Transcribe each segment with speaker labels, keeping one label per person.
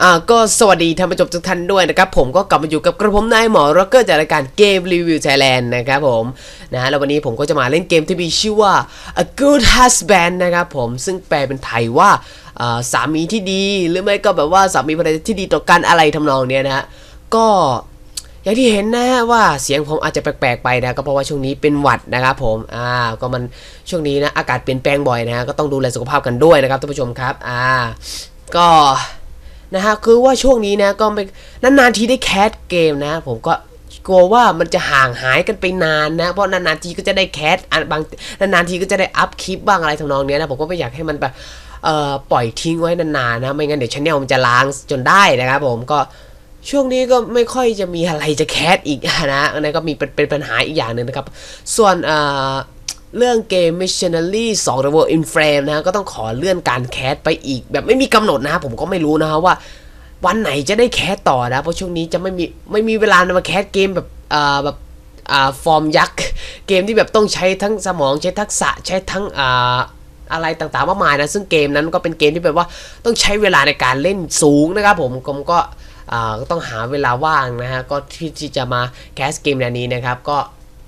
Speaker 1: อ่าก็สวัสดีท่านผู้ชมทุกท่านด้วยนะครับ ผมก็กลับมาอยู่กับกระผมนายหมอร็อกเกอร์จากรายการเกมรีวิวไทยแลนด์นะครับผมนะแล้ววันนี้ผมก็จะมาเล่นเกมที่มีชื่อว่า A Good Husband นะครับผมซึ่งแปลเป็นไทยว่าสามีที่ดีหรือไม่ก็แบบว่าสามีภรรยาที่ดีต่อกันอะไรทำนองเนี้ยนะฮะก็อย่างที่เห็นนะว่าเสียงผมอาจจะแปลกๆไปนะก็เพราะว่าช่วงนี้เป็นหวัดนะครับผมอ่าก็มันช่วงนี้นะอากาศเปลี่ยนแปลงบ่อยนะฮะก็ต้องดูแลสุขภาพกันด้วยนะครับท่านผู้ชมครับอ่าก็ นะฮะคือว่าช่วงนี้นะก็ไม่นานๆทีได้แคสเกมนะ ผมก็กลัวว่ามันจะห่างหายกันไปนานนะ เพราะนานๆทีก็จะได้แคสอันบางนานๆทีก็จะได้อัพคลิปบ้างอะไรทำนองเนี้ยนะผมก็ไม่อยากให้มันแบบเอ่อปล่อยทิ้งไว้นานๆนะ ไม่งั้นเดี๋ยวชแนลมันจะล้างจนได้นะครับผมก็ช่วงนี้ก็ไม่ค่อยจะมีอะไรจะแคสอีกนะอันนั้นก็มีเป็นเป็นปัญหาอีกอย่างหนึ่งนะครับ ส่วนเอ่อ เรื่องเกม Missionary 2 The World in Frame นะก็ต้องขอเลื่อนการแคสไปอีก แบบไม่มีกำหนดนะผมก็ไม่รู้นะฮะว่า วันไหนจะได้แคสต่อนะ เพราะช่วงนี้จะไม่มีไม่มีเวลามาแคสเกมแบบอ่อแบบอ่าฟอร์มยักษ์ เกมที่แบบต้องใช้ทั้งสมองใช้ทักษะใช้ทั้งอ่าอะไรต่างๆมากมายนะ ซึ่งเกมนั้นก็เป็นเกมที่แบบว่าต้องใช้เวลาในการเล่นสูงนะครับผมผมก็ต้องหาเวลาว่างนะฮะก็ที่ที่จะมาแคสเกมแนวนี้นะครับก็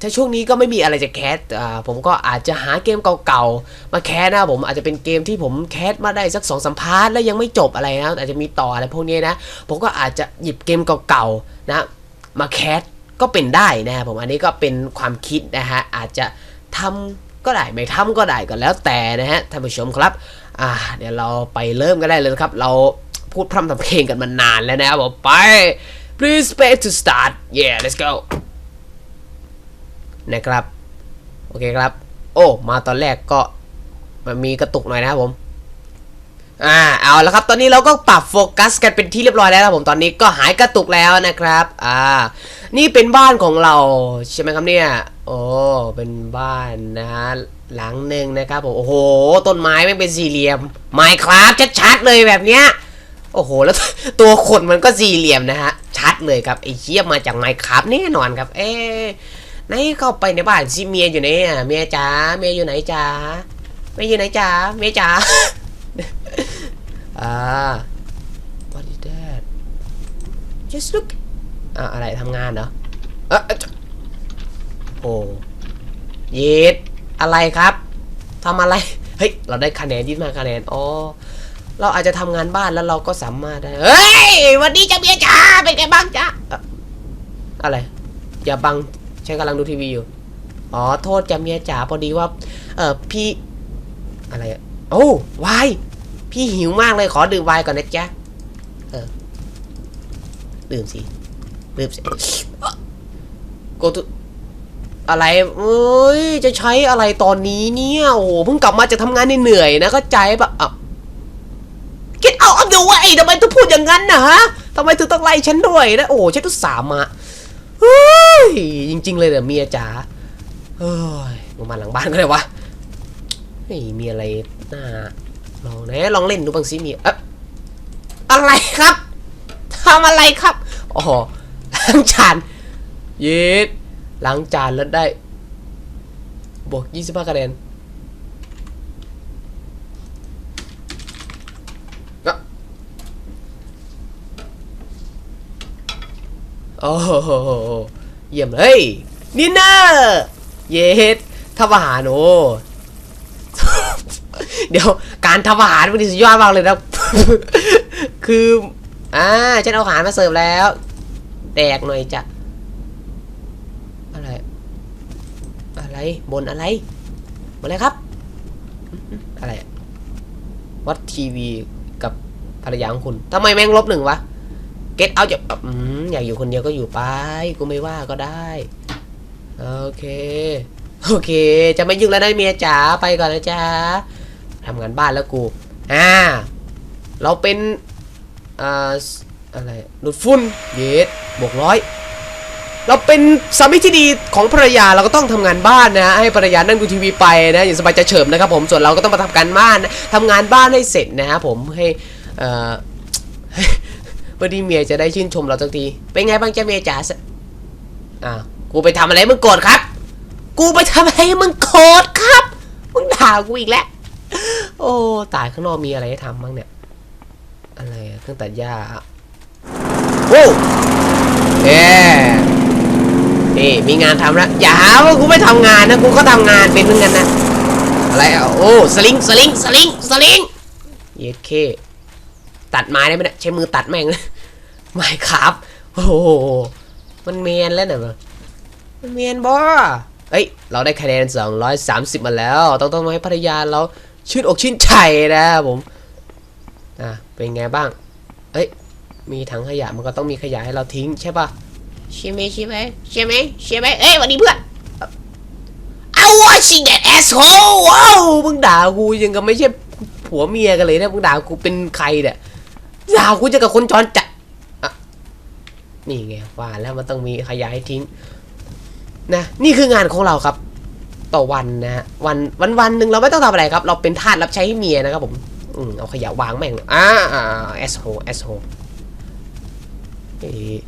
Speaker 1: ถ้าช่วงนี้ก็ไม่มีอะไรจะแคสผมก็อาจจะหาเกมเก่าๆ มาแคสนะผมอาจจะเป็นเกมที่ผมแคสมาได้สักสองสามพาร์ทแล้วยังไม่จบอะไรนะอาจจะมีต่ออะไรพวกนี้นะ ผมก็อาจจะหยิบเกมเก่าๆนะมาแคสก็เป็นได้นะผมอันนี้ก็เป็นความคิดนะฮะอาจจะทำก็ได้ไม่ทำก็ได้ก็แล้วแต่นะฮะท่านผู้ชมครับอ่าเดี๋ยวเราไปเริ่มกันได้เลยครับ เราพูดพร่ำทำเพลงกันมานานแล้วนะครับผมไป please press to start yeah let's go นะครับ โอเคครับ โอ้ มาตอนแรกก็มันมีกระตุกหน่อยนะครับผม อ่า เอาละครับ ตอนนี้เราก็ปรับโฟกัสกันเป็นที่เรียบร้อยแล้วครับผม ตอนนี้ก็หายกระตุกแล้วนะครับ อ่า นี่เป็นบ้านของเราใช่ไหมครับเนี่ย โอ้ เป็นบ้านนะฮะหลังหนึ่งนะครับผม โอ้โห ต้นไม้ไม่เป็นสี่เหลี่ยม ไมครับชัดๆเลยแบบเนี้ย โอ้โห แล้วตัวคนมันก็สี่เหลี่ยมนะฮะ ชัดเลยครับไอ้เชี่ยมาจากไมครับแน่นอนครับ เอ๊ ไหนเข้าไปในบ้านสิเมียอยู่ไหนอะเมียจ๋าเมียอยู่ไหนจ๋าเมียอยู่ไหนจ๋าเมียจ๋าอ่า what is that just look อ่าอะไรทำงานเหรอเอะเอ๊ะโอ้เย็ดอะไรครับทำอะไรเฮ้ยเราได้คะแนนยี่มาคะแนนอ๋อเราอาจจะทำงานบ้านแล้วเราก็สามารถได้เฮ้ยวันนี้จะเมียจ๋าเป็นไงบ้างจ๊ะอะไร อย่าบัง ฉันกำลังดูทีวีอยู่ อ๋อ โทษจะเมียจ๋าพอดีว่า เออพี่ อะไรอะโอ้วาย พี่หิวมากเลยขอดื่มไวน์ก่อนนะจ๊ะ เออ ดื่มสิ ดื่มสิโกตุอะไรเอ้ย จะใช้อะไรตอนนี้เนี่ย โอ้โหเพิ่งกลับมาจากทำงานเหนื่อยนะ ก็ใจปะอะ get out of the way ทำไมถึงพูดอย่างนั้นนะฮะทำไมถึงต้องไล่ฉันด้วยนะ โอ้โหฉันตุสามา ยจริง ๆ เลยเดี๋ยวเมียจ๋าเฮ้ยลงมาหลังบ้านก็ได้วะไม่มีอะไรน่าลองนะลองเล่นดูบางสิมีเอะอะไรครับทำอะไรครับอ๋อล้างจานเย็ดล้างจานแล้วได้บวก25คะแนนโอ้โห เยี่ยมเลยนินเนอร์เย็ดทำอาหารโอ้เดี๋ยวการทำอาหารมันสุดยอดมากเลยนะ คืออ่าฉันเอาอาหารมาเสิร์ฟแล้วแดกหน่อยจ้ะ อะไร อะไร บนอะไรบนอะไรครับ อะไรวัดทีวีกับภรรยาของคุณทำไมแม่งลบหนึ่งวะ เก็ตเอาจะอืมอยากอยู่คนเดียวก็อยู่ไป กูไม่ว่าก็ได้ โอเค โอเค จะไม่ยุ่งแล้วนะเมียจ๋าไปก่อนนะจ๊ะทำงานบ้านแล้วกู อ่า เราเป็นอ่าอะไรดูดฝุ่นเยสบวกร้อยเราเป็นสามีที่ดีของภรรยาเราก็ต้องทำงานบ้านนะให้ภรรยานั่งดูทีวีไปนะอย่างสบายใจเฉิบนะครับผมส่วนเราก็ต้องมาทำการบ้านนะทำงานบ้านให้เสร็จนะครับผมให้เอ่อ เพื่อที่เมียจะได้ชื่นชมเราสักที เป็นไงบ้างจ้าเมียจ๋าสอ่ากูไปทำอะไรมึงโกรธครับ กูไปทำอะไรมึงโกรธครับ มึงด่ากูอีกแล้ว โอ้ ตายข้างนอกมีอะไรให้ทำบ้างเนี่ย อะไรเครื่องตัดหญ้า โอ้เอ๊นี่มีงานทำแล้ว อย่าหาว่ากูไม่ทำงานนะ กูก็ทำงานเป็นเหมือนกันนะ อะไรอะโอ้ สลิง สลิง สลิง สลิง เย็ดเค ตัดไม้ได้ไหมเนี่ยใช้มือตัดแม่งเลยไม้ครับโอ้โหมันเมียนแล้วเนี่ยมันเมียนบ่เอ้ย เราได้คะแนน 230 มาแล้ว ต้องต้องให้ภรรยาเราชื่นอกชื่นใจนะครับผมอะเป็นไงบ้าง เอ้ย มีถังขยะมันก็ต้องมีขยะให้เราทิ้งใช่ปะใช่ไหมใช่ไหมใช่ไหมใช่ไหมเอ้ยสวันนี้เพื่อน I watching that asshole ว้าวมึงด่ากูยังกับไม่ใช่ผัวเมียกันเลยนะมึงด่ากูเป็นใครเนี่ย ด่ากูจะกับคนจรจัดอะนี่ไงว่าแล้วมันต้องมีขยะให้ทิ้งนะนี่คืองานของเราครับ ต่อวันนะฮะวันวันวันหนึ่งเราไม่ต้องทำอะไรครับ เราเป็นทาสรับใช้ให้เมียนะครับผมอืมเอาขยะวางแม่งอ่าอ่าแอสโฮแอสโฮเอ๊ะ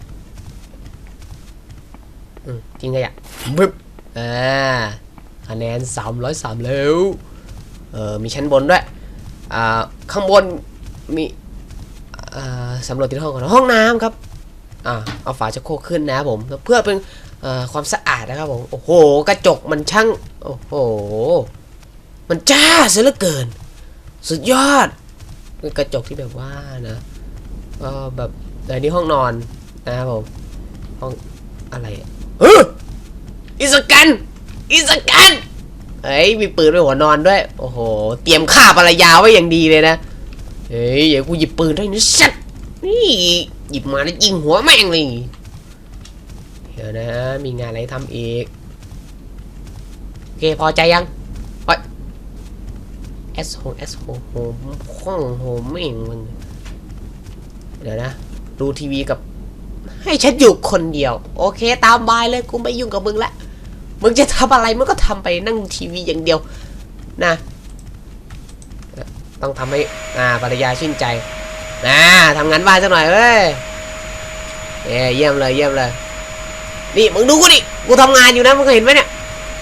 Speaker 1: อืมทิ้งขยะบึ๊บอ่าคะแนนสามร้อยสามแล้วเออมีชั้นบนด้วยอ่าข้างบนมี สำรวจที่ห้องก่อนห้องน้ำครับอ่าเอาฝาชักโครกขึ้นนะครับผมเพื่อเป็นความสะอาดนะครับผมโอ้โหกระจกมันช่างโอ้โหมันจ้าเสียเหลือเกิน สุดยอดเป็นกระจกที่แบบว่านะก็แบบแต่นี่ห้องนอนนะครับผมห้องอะไรอะเฮ้ยอิสกันอิสกันเฮ้ยมีปืนไว้หัวนอนด้วย โอ้โห เตรียมฆ่าภรรยาไว้อย่างดีเลยนะ เฮ้ยอย่ากูหยิบปืนได้นะสัตว์นี่หยิบมาแล้วยิงหัวแม่งเลยเดี๋ยวนะ มีงานอะไรทำอีกโอเคพอใจยังไปเอสโฮเอสโฮโฮห้องโฮแม่งมึงเดี๋ยวนะ ดูทีวีกับ ให้ฉันอยู่คนเดียว โอเค ตามบายเลยกูไม่ยุ่งกับมึงละมึงจะทำอะไรมึงก็ทำไปนั่งทีวีอย่างเดียวนะ ต้องทำให้อ่าภรรยาชื่นใจนะทำงานบ้านสักหน่อยเว้ยเยี่ยมเลยเยี่ยมเลย นี่มึงดูกูดิกูทำงานอยู่นะมึงเห็นไหมเนี่ย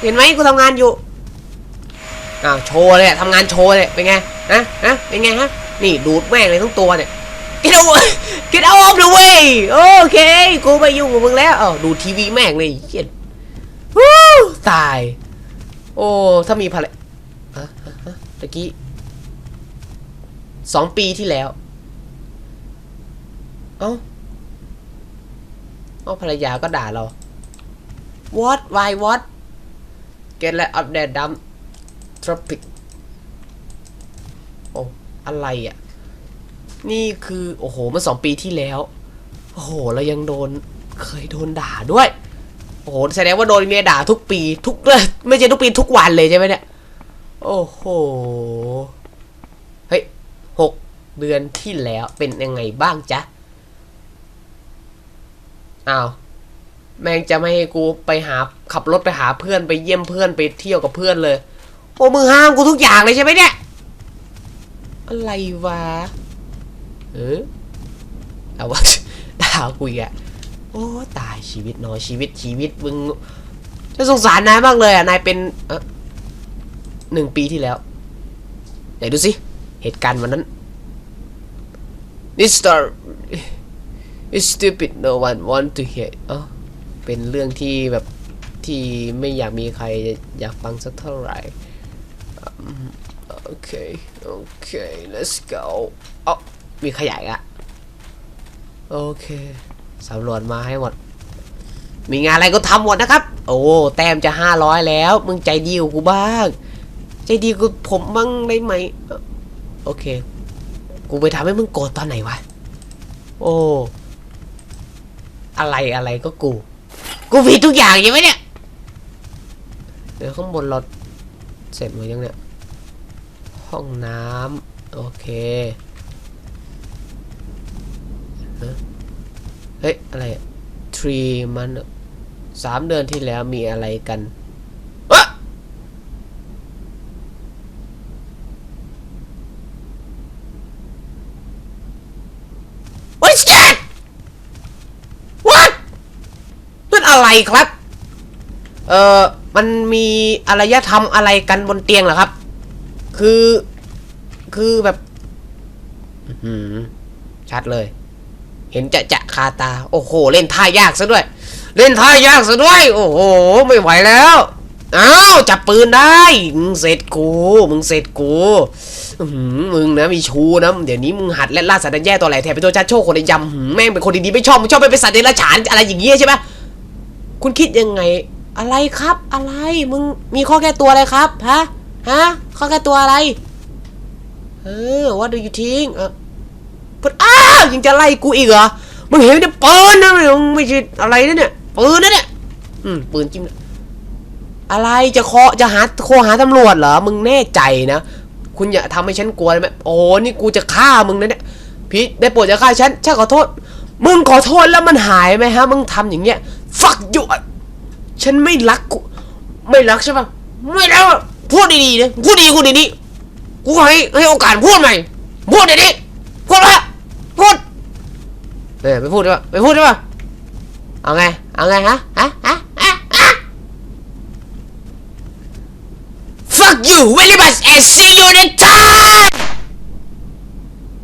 Speaker 1: เห็นไหมกูทำงานอยู่อ้าวโชว์เลยทำงานโชว์เลยเป็นไงฮะฮะเป็นไงฮะนี่ดูดแม่งเลยทั้งตัวเนี่ย get out get out of the way โอเคกูไม่ยุ่งกับมึงแล้วอดูทีวีแม่งเลยเหี้ยวู้ตาย โอ้ถ้ามีภรรยฮะฮะฮะตะกี้ สองปีที่แล้ว เอ้าเอ้าภรรยาก็ด่าเรา what why what get let up there dumb tropic โอ้อะไรอะ นี่คือโอ้โหมื่อสองปีที่แล้ว โอ้โหเรายังโดนเคยโดนด่าด้วย โอ้โหแสดงว่าโดนเมียด่าทุกปี ทุกเลยไม่ใช่ทุกปีทุกวันเลยใช่ไหมเนี่ย โอ้โห เดือนที่แล้วเป็นยังไงบ้างจ๊ะอ้าวแม่งจะไม่ให้กูไปหาขับรถไปหาเพื่อนไปเยี่ยมเพื่อนไปเที่ยวกับเพื่อนเลย โอ้มึงห้ามกูทุกอย่างเลยใช่ไหมเนี่ย อะไรวะ เออเอาวะด่ากูอีกอะโอ้ตายชีวิตน้อยชีวิตชีวิตมึงจะสงสารนายมากเลยอะนายเป็นเออหนึ่งปีที่แล้วไหนดูสิเหตุการณ์วันนั้น This story is stupid no one want to hear อ๋อเป็นเรื่องที่แบบที่ไม่อยากมีใครอยากฟังสักเท่าไหร่โอเค โอเค let's go อ๋อมีขยายอะโอเคสำรวจมาให้หมด มีงานอะไรก็ทำหมดนะครับ โอ้แต้มจะห้าร้อยแล้ว มึงใจดีกับกูบ้าง ใจดีกูผมบ้างได้ไหม โอเค กูไปทำให้มึงโกรธตอนไหนวะ โอ้ อะไรอะไรก็กู กูผิดทุกอย่างใช่ไหมเนี่ย เดี๋ยวข้างบนเราเสร็จหมดยังเนี่ย ห้องน้ำโอเคเฮ้ย อะไรทรีมันสามเดือนที่แล้วมีอะไรกันอะ What's that What นั่นอะไร ครับ เอ่อ มันมีอารยธรรมอะไรกันบนเตียงเหรอครับ คือ คือแบบอื้อหือชัดเลย เห็นจะจะคาตา โอ้โห เล่นท่ายากซะด้วย เล่นท่ายากซะด้วย โอ้โห ไม่ไหวแล้วอ้าวจับปืนได้ มึงเสร็จกู มึงเสร็จกูอื้อหือมึงนะมีชูนะ เดี๋ยวนี้มึงหัดเล่นล่าสัตว์แย่ตัวไหลแถมเป็นตัวจัดโชคคนในยำหืมแม่งเป็นคนดีๆไม่ชอบมึงชอบไปเป็นสัตว์เดรัจฉานอะไรอย่างเงี้ยใช่ไหม คุณคิดยังไง อะไรครับ อะไร มึงมีข้อแก้ตัวอะไรครับ ฮะ ฮะ ข้อแก้ตัวอะไร เออ what do you think เออปดอ้าวยังจะไล่กูอีกเหรอ มึงเห็นเนี่ยปืนนะมึงไม่ใช่อะไรนะเนี่ย ปืนนะเนี่ย อืม ปืนจิ้มอะไรจะเคาะจะหาโคหาตำรวจเหรอ มึงแน่ใจนะ คุณอย่าทำให้ฉันกลัวเลยไหมโอ้นี่กูจะฆ่ามึงนะเนี่ยพีทได้โปรดจะฆ่าฉันฉันขอโทษ มึงขอโทษแล้วมันหายไหมฮะ มึงทำอย่างเงี้ย fuck you อ่ฉันไม่รักกูไม่รักใช่ปะไม่รักอะพูดดีๆนะพูดดีกูดีๆกูให้ให้โอกาสพูดใหม่พูดดีๆพูดละพูดเออไปพูดได้ปะไปพูดได้ปะเอาไงเอาไงฮะฮะฮะฮะฮะ fuck you very much and see you next time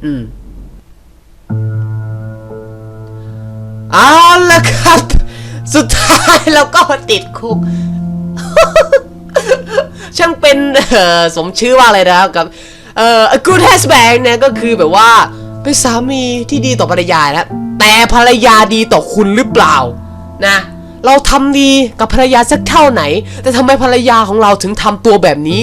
Speaker 1: อืมเอาละครับ สุดท้ายเราก็ติดคุก ช่างเป็นสมชื่อว่าอะไรนะครับกับเอ่อ good husband เนี่ยก็คือแบบว่าเป็นสามีที่ดีต่อภรรยานะแต่ภรรยาดีต่อคุณหรือเปล่านะ เราทำดีกับภรรยาสักเท่าไหน แต่ทำไมภรรยาของเราถึงทำตัวแบบนี้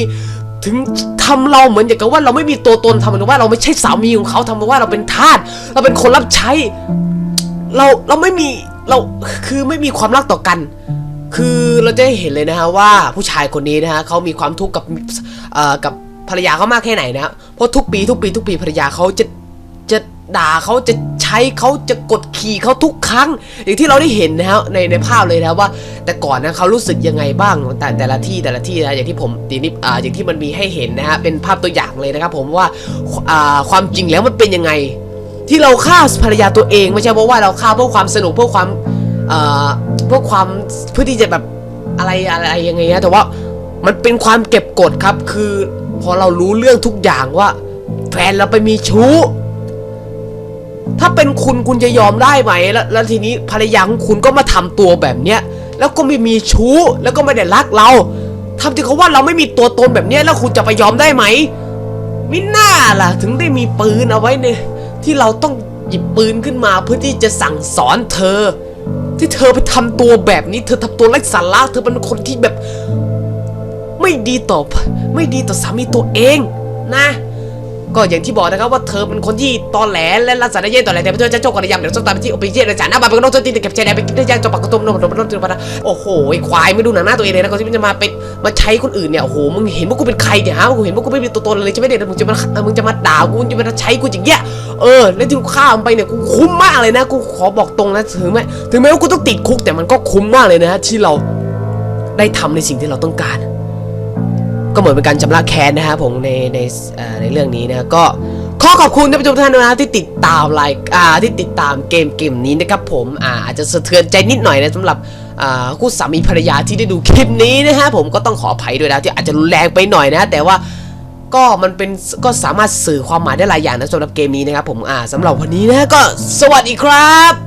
Speaker 1: ถึงทำเราเหมือนอย่างกับว่าเราไม่มีตัวตนทำเหมือนว่าเราไม่ใช่สามีของเขาทำเหมือนว่าเราเป็นทาสเราเป็นคนรับใช้ เราเราไม่มี เราคือไม่มีความรักต่อกัน คือเราจะได้เห็นเลยนะฮะว่าผู้ชายคนนี้นะฮะเขามีความทุกข์กับอ่อกับภรรยาเขามากแค่ไหนนะเพราะทุกปีทุกปีทุกปีภรรยาเขาจะจะด่าเขาจะใช้เขาจะกดขี่เขาทุกครั้ง อย่างที่เราได้เห็นนะฮะในในภาพเลยนะว่า แต่ก่อนนะเขารู้สึกยังไงบ้างแต่แต่ละที่แต่ละที่นะอย่างที่ผมทีนี้อ่าอย่างที่มันมีให้เห็นนะฮะเป็นภาพตัวอย่างเลยนะครับผมว่าอ่าความจริงแล้วมันเป็นยังไง ที่เราฆ่าภรรยาตัวเองไม่ใช่เพราะว่าเราฆ่าเพื่อความสนุกเพื่อความเอ่อเพื่อความเพื่อที่จะแบบอะไรอะไรยังไงนะแต่ว่ามันเป็นความเก็บกดครับ คือพอเรารู้เรื่องทุกอย่างว่าแฟนเราไปมีชู้ ถ้าเป็นคุณคุณจะยอมได้ไหมแล้วแล้วทีนี้ภรรยาของคุณก็มาทำตัวแบบเนี้ยแล้วก็ไม่มีชู้แล้วก็ไม่ได้รักเราทำที่เขาว่าเราไม่มีตัวตนแบบเนี้ยแล้วคุณจะไปยอมได้ไหมมิน่าล่ะ ถึงได้มีปืนเอาไว้ใน ที่เราต้องหยิบปืนขึ้นมาเพื่อที่จะสั่งสอนเธอ ที่เธอไปทำตัวแบบนี้ เธอทำตัวไร้สาระเธอเป็นคนที่แบบ ไม่ดีต่อไม่ดีต่อสามีตัวเองนะ ก็อย่างที่บอกนะครับว่าเธอเป็นคนที่ตอแหลและรักษาได้เย่ตอแหลแต่เพื่อจะโจกกระยำเดี๋ยวส้มตำไปที่โอปิเจเลยจ่าหน้าบ้านเป็นโรคจนตีนเก็บใจแดงไปกินได้ยากจบปากกระตุ้มนมนมนมนมนโอ้โหควายไม่ดูหนังหน้าตัวเองเลยนะคนที่มันจะมาเป็นมาใช้คนอื่นเนี่ยโอ้โหมึงเห็นว่ากูเป็นใครเนี่ยฮะมึงเห็นว่ากูไม่มีตัวตนเลยใช่ไหมเนี่ยมึงจะมามึงจะมาด่ากูมึงจะมาใช้กูอย่างเงี้ยเออแล้วที่กูฆ่ามันไปเนี่ยกูคุ้มมากเลยนะกูขอบอกตรงนะถึงแม้ถึงแม้ว่ากูต้องติดคุกแต่มันก็คุ้มมากเลยนะที่เราได้ทำในสิ่งที่เราต้องการ ก็เหมือนเป็นการชำระแค้นนะครับผมในในเอ่อในเรื่องนี้นะก็ขอขอบคุณท่านผู้ชมทุกท่านนะที่ติดตามไลค์อ่าที่ติดตามเกมเกมนี้นะครับผมอ่าอาจจะสะเทือนใจนิดหน่อยนะสำหรับอ่าคู่สามีภรรยาที่ได้ดูคลิปนี้นะฮะผมก็ต้องขออภัยด้วยนะที่อาจจะรุนแรงไปหน่อยนะแต่ว่าก็มันเป็นก็สามารถสื่อความหมายได้หลายอย่างนะสำหรับเกมนี้นะครับผมอ่าสำหรับวันนี้นะก็สวัสดีครับ